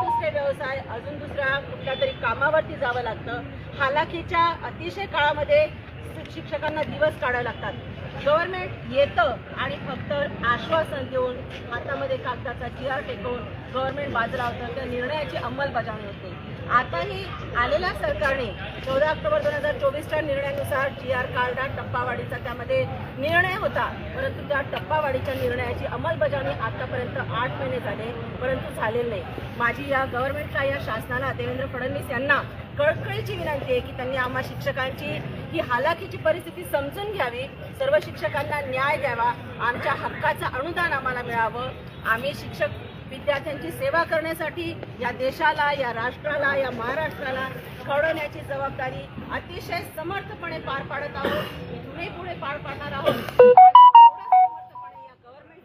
दुसरे व्यवसाय अजून दुसऱ्या कुठल्या तरी कामावरती जावं लागतं. हालाखीच्या अतिशय काळामध्ये शिक्षकांना दिवस काढावे लागतात. गव्हर्नमेंट येतं आणि फक्त आश्वासन देऊन हातामध्ये कागदाचा जी टेकवून गव्हर्नमेंट बाजूला होतं त्या निर्णयाची अंमलबजावणी होते. आताही आलेल्या सरकारने चौदा ऑक्टोबर दोन हजार चोवीसच्या निर्णयानुसार जी आर काढला टप्पावाढीचा त्यामध्ये निर्णय होता. परंतु त्या टप्पावाढीच्या निर्णयाची अंमलबजावणी आतापर्यंत आठ महिने झाले परंतु झालेले नाही. माझी या गव्हर्नमेंटला या शासनाला देवेंद्र फडणवीस यांना कळकळीची विनंती आहे की त्यांनी आम्हा शिक्षकांची ही हालाकीची परिस्थिती समजून घ्यावी. सर्व शिक्षकांना न्याय द्यावा. आमच्या हक्काचं अनुदान आम्हाला मिळावं. आम्ही शिक्षक विद्यार्थ्यांची सेवा करण्यासाठी या देशाला या राष्ट्राला या महाराष्ट्राला घडवण्याची जबाबदारी अतिशय समर्थपणे पार पाडत आहोत. इथूनही पुढे पार पाडणार आहोत.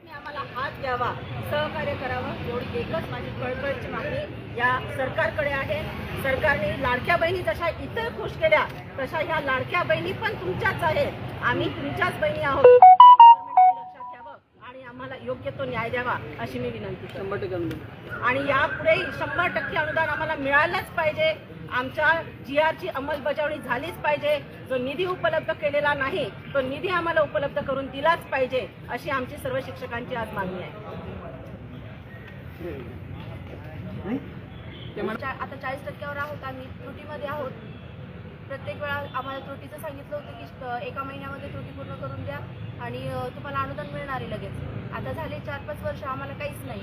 या आम्हाला हात द्यावा. सहकार्य करावं. एवढी एकच माझी कळकळची मागणी या सरकारकडे आहे. सरकारने लाडक्या बहिणी जशा इतर खुश केल्या तशा ह्या लाडक्या बहिणी पण तुमच्याच आहेत. आम्ही तुमच्याच बहिणी आहोत. योग्य तो न्याय द्यावा अशी मी विनंती शंभर टक्के अनुदान. आणि यापुढे शंभर टक्के अनुदान आम्हाला मिळालंच पाहिजे. आमच्या जी आरची अंमलबजावणी झालीच पाहिजे. जो निधी उपलब्ध केलेला नाही तो निधी आम्हाला उपलब्ध करून दिलाच पाहिजे अशी आमची सर्व शिक्षकांची आज मागणी आहे. आता चाळीस टक्क्यावर आहोत आम्ही. त्रुटीमध्ये आहोत. प्रत्येक वेळा आम्हाला त्रुटीचं सांगितलं होतं की एका महिन्यामध्ये त्रुटी पूर्ण करून द्या आणि तुम्हाला अनुदान मिळणार आहे लगेच. आता झाले चार पाच वर्ष आम्हाला काहीच नाही.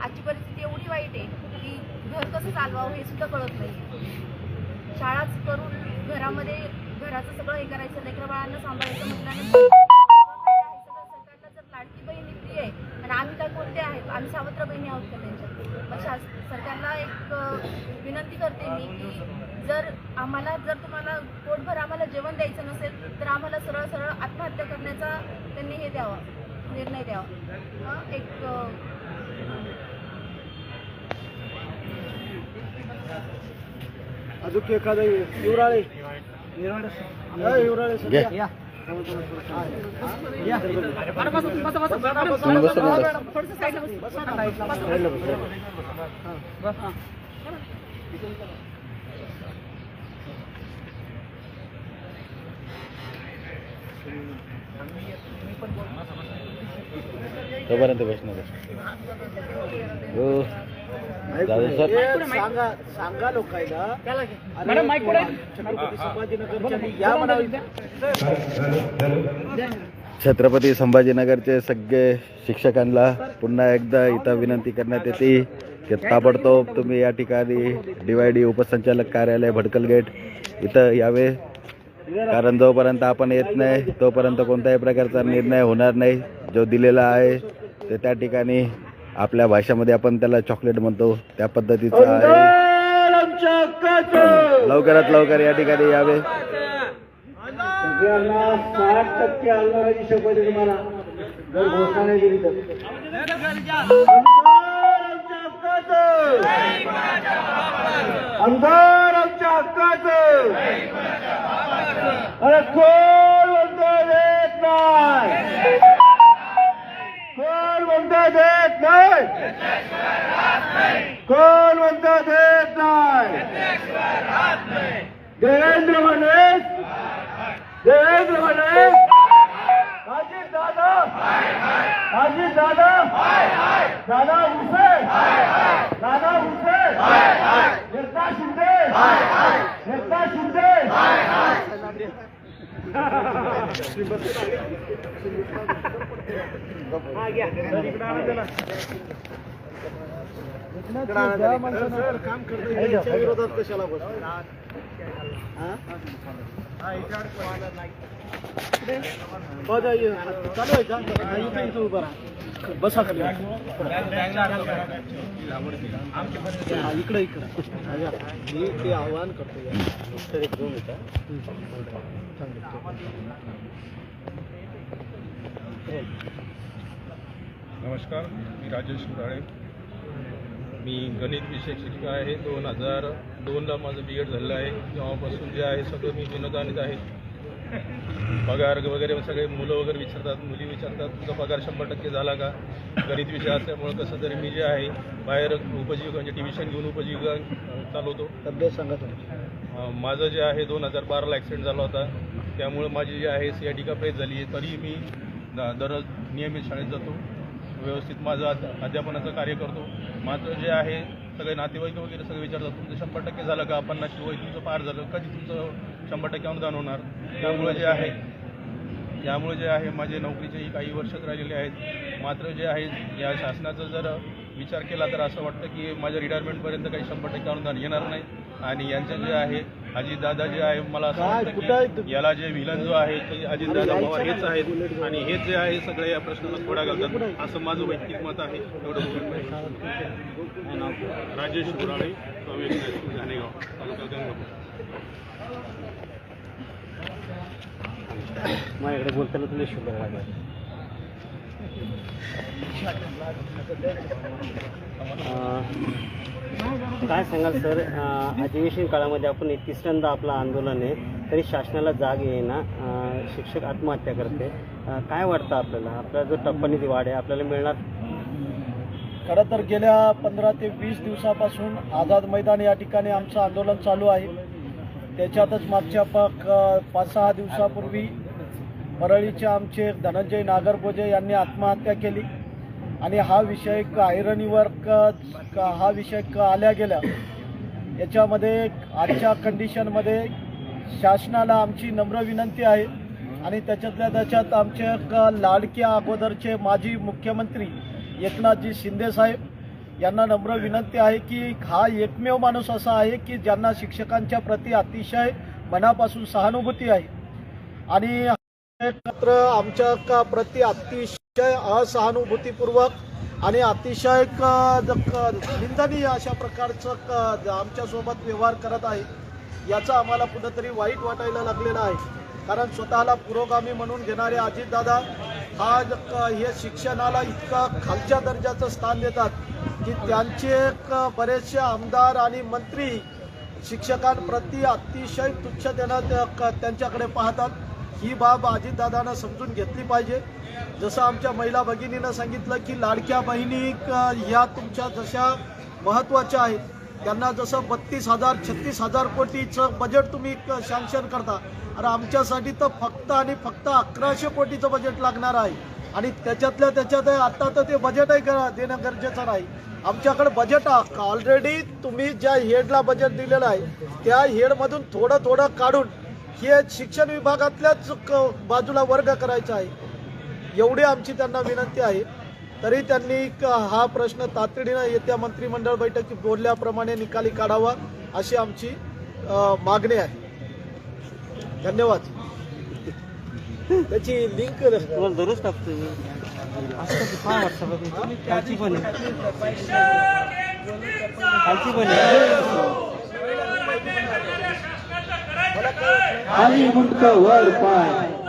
आजची परिस्थिती एवढी वाईट आहे की घर कसं चालवावं हे सुद्धा कळत नाही. शाळाच करून घरामध्ये घराचं सगळं हे करायचं लेकरं बाळांना सांभाळायचं म्हटल्यानंतर आहे, सरकारला जर लाडकी बहीण फ्री आहे आणि आम्ही काय कोणते आहेत? आम्ही सावत्र बहिणी आहोत का त्यांच्या मग शास सरकारला एक विनंती करते मी की जर आम्हाला जर तुम्हाला पोटभर आम्हाला जेवण द्यायचं नसेल तर आम्हाला सरळ सरळ आत्महत्या करण्याचा त्यांनी हे द्यावा निर्णय द्यावा. हं, एक अजून एखादं युवराळे? युवराळे साईडला बस. साईडला बस. हा, बस, हा. तोपर्यंत बसणार हो. दादा सर. सांगा सांगा. छत्रपती संभाजीनगरचे सगळे शिक्षकांना पुन्हा एकदा इथं विनंती करण्यात येते की ताबडतोब तुम्ही या ठिकाणी डीवायडी उपसंचालक कार्यालय भडकल गेट इथं यावे. कारण जोपर्यंत आपण येत नाही तोपर्यंत कोणत्याही प्रकारचा निर्णय होणार नाही. जो दिलेला आहे ते त्या ठिकाणी आपल्या भाषेमध्ये आपण त्याला चॉकलेट म्हणतो. त्या पद्धतीचं आहे. लवकरात लवकर या ठिकाणी यावे. सगळ्यांना साठ टक्के अंधाराची शपथ तुम्हाला जर घोषणा नाही दिली तर अंधार आमच्या हक्काचं अरे कोण म्हणतो देत नाही? कोण म्हणतो देत नाही? कोण म्हणतो देत नाही? देवेंद्र फडणवीस? देवेंद्र फडणवीस? अजित दादा अजित दादा दादा भुसे? दादा भुसे? एकता शिंदे? एकता शिंदे? काम करतो विरोधात कशाला बस चालू आहे का हा, इथं इथं उभं राहा बसा खाली हा, इकडं इकडं हा, या. मी ते आव्हान करतो. तर एक दोन मिनिटं. नमस्कार मी राजेश उराळे मी गणित विषय शिक्षक आहे दोन हजार दोनला माझं बी एड झालेलं आहे तेव्हापासून जे आहे सगळं मी विनोदानीत आहे पगार वगैरे सगळे मुलं वगैरे विचारतात मुली विचारतात तुमचा पगार शंभर टक्के झाला का? गणित विषय असल्यामुळं कसं तरी मी जे आहे बाहेर उपजीविका म्हणजे ट्युशन घेऊन उपजीविका चालवतो. तब्येत सांगा तुम्ही अ, माझं जे आहे दोन हजार बाराला ॲक्सिडेंट झाला होता. त्यामुळं माझी जी आहे सी आय टी का प्रेस झाली आहे तरी मी दररोज नियमित शाळेत जातो. व्यवस्थित माझं अध्या- अध्यापनाचं कार्य करतो. मात्र जे आहे सगळे नातेवाईक वगैरे सगळे विचारतात तुमचं शंभर टक्के झालं का? पन्नास वय तुमचं पार झालं. कधी तुमचं शंभर टक्के अनुदान होणार? त्यामुळे जे आहे त्यामुळे जे आहे माझे नोकरीचेही काही वर्षच राहिलेले आहेत. मात्र जे आहे या शासनाचं जर विचार केला तर असं वाटतं की माझ्या रिटायरमेंटपर्यंत काही शंभर टक्के अनुदान येणार नाही. आणि यांचं जे आहे अजितदादा जे आहे मला असं? वाटतं की? याला जे विलन जो आहे ते अजितदादा पवार हेच आहेत. आणि हेच जे आहे सगळे या प्रश्नाला थोडा घालतात. असं माझं वैयक्तिक मत आहे. एवढं राजेश हायस्कूल, घाणेगाव तालुका गंगापूर. माझ्याकडे बोलताना तुला लागला. काय सांगाल सर? अधिवेशन काळामध्ये आपण हे तिसऱ्यांदा आपलं आंदोलन आहे तरी शासनाला जाग येईना शिक्षक आत्महत्या करते. काय वाटतं आपल्याला? आपला जो टप्प्याने वाढ आहे आपल्याला मिळणार? खरं तर गेल्या पंधरा ते वीस दिवसापासून आझाद मैदान या ठिकाणी आमचं आंदोलन चालू आहे. त्याच्यातच मागच्या पाच सहा दिवसापूर्वी परळीचे आमचे धनंजय नागरगोजे यांनी आत्महत्या केली. आणि हा विषय क- ऐरणीवर क हा विषय क आल्या गेल्या. याच्यामध्ये आजच्या कंडिशनमध्ये शासनाला आमची नम्र विनंती आहे. आणि त्याच्यातल्या त्याच्यात आमचे क लाडक्या अगोदरचे माजी मुख्यमंत्री एकनाथजी शिंदेसाहेब यांना नम्र विनंती आहे की हा एकमेव माणूस असा आहे की ज्यांना शिक्षकांच्या प्रती अतिशय मनापासून सहानुभूती आहे. आणि मात्र आमच्या का प्रति अतिशय असहानुभूतीपूर्वक आणि अतिशय निंदनीय अशा प्रकारचं क- आमच्यासोबत व्यवहार करत आहे. याचा आम्हाला कुठंतरी वाईट वाटायला लागलेलं आहे. कारण स्वतःला पुरोगामी म्हणून घेणारे अजितदादा हा हे शिक्षणाला इतकं खालच्या दर्जाचं स्थान देतात की त्यांचे बरेचसे आमदार आणि मंत्री शिक्षकांप्रती अतिशय तुच्छतेनं त्या- त्यांच्याकडे पाहतात. ही बाब अजितदादांना समजून घेतली पाहिजे. जसं आमच्या महिला भगिनीनं सांगितलं की लाडक्या बहिणी ह्या तुमच्या जशा महत्त्वाच्या आहेत त्यांना जसं बत्तीस हजार छत्तीस हजार कोटीचं बजेट तुम्ही क- सँक्शन करता. आणि आमच्यासाठी तर फक्त आणि फक्त अकराशे कोटीचं बजेट लागणार आहे. आणि त्याच्यातल्या त्याच्यात आत्ता तर ते बजेटही देणं गरजेचं नाही. आमच्याकडे बजेट ऑलरेडी तुम्ही ज्या हेडला बजेट दिलेलं आहे त्या हेडमधून थोडं थोडं काढून हे शिक्षण विभागातल्याच क- बाजूला वर्ग करायचा आहे. एवढी आमची त्यांना विनंती आहे. तरी त्यांनी क- हा प्रश्न तातडीनं येत्या मंत्रिमंडळ बैठकीत बोलल्याप्रमाणे निकाली काढावा अशी आमची मागणी आहे. धन्यवाद. त्याची लिंक तुम्हाला दररोज टाकतो खाली मुंडक वर पाय.